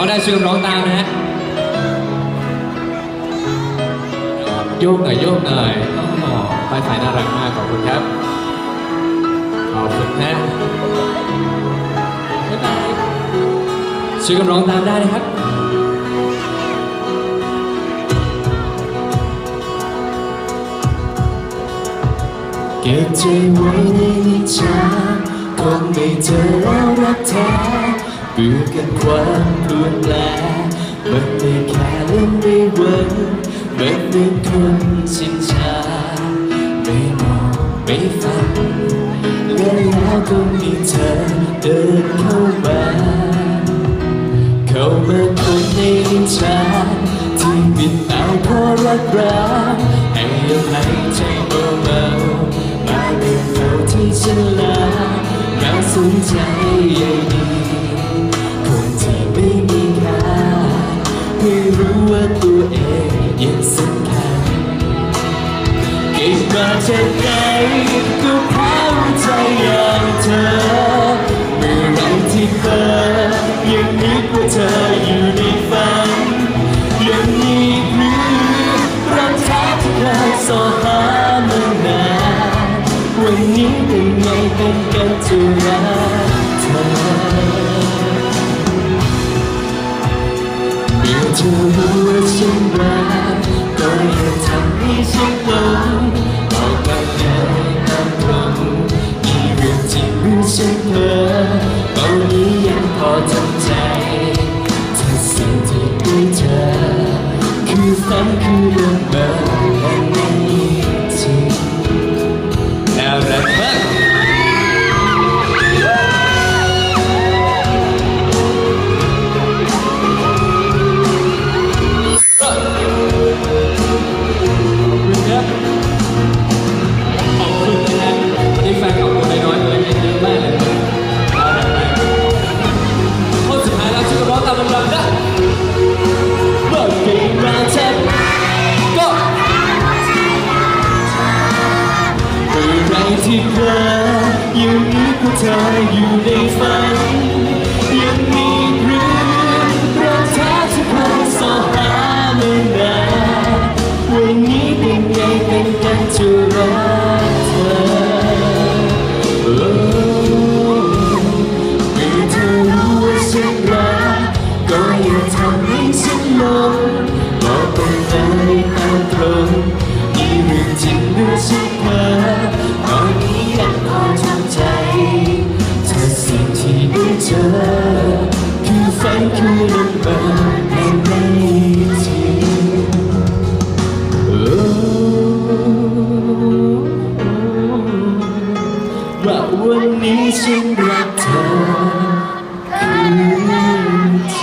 ร้องได้ช่วยร้องตามนะฮะโยกหน่อยโยกหน่อยอ๋อปลายสายน่ารักมากขอบคุณครับ ขอบคุณนะบ๊ายบายช่วยกันร้องตามได้นะครับเก็บใจไว้ในนิจาคงไม่เจอแล้วรักแท้ เบื่อกันความปลวนแปลมันไม่แค่เล่นไม่หวังมันเป็นคนชินชาไม่มองไม่ฟังและแล้วก็มีเธอเดินเข้ามาเข้ามาคนในลิ้นชาที่ปิดเอาเพราะรักร้างให้อภัยใจ เองยังสำคัญเก็บมาจากไหนก็พราะใจอย่างเธอเมื่อไรที่เธอยังนึกว่าเธออยู่ในฝันยังมีหรือรักแท้ที่เคยสอหามานานวันนี้เป็นไงเป็นกันจะรักเธอ เธอรู้ว่าฉันรักก็อย่าทำให้ฉันหลงออกกัน เพ้อตอนนี้ยังพอทำใจถ้าสิ่งที่ได้เจอ คือฝันคือลมเบิดแห่งไม่จริงว่าวันนี้ฉันรักเธอ คือจ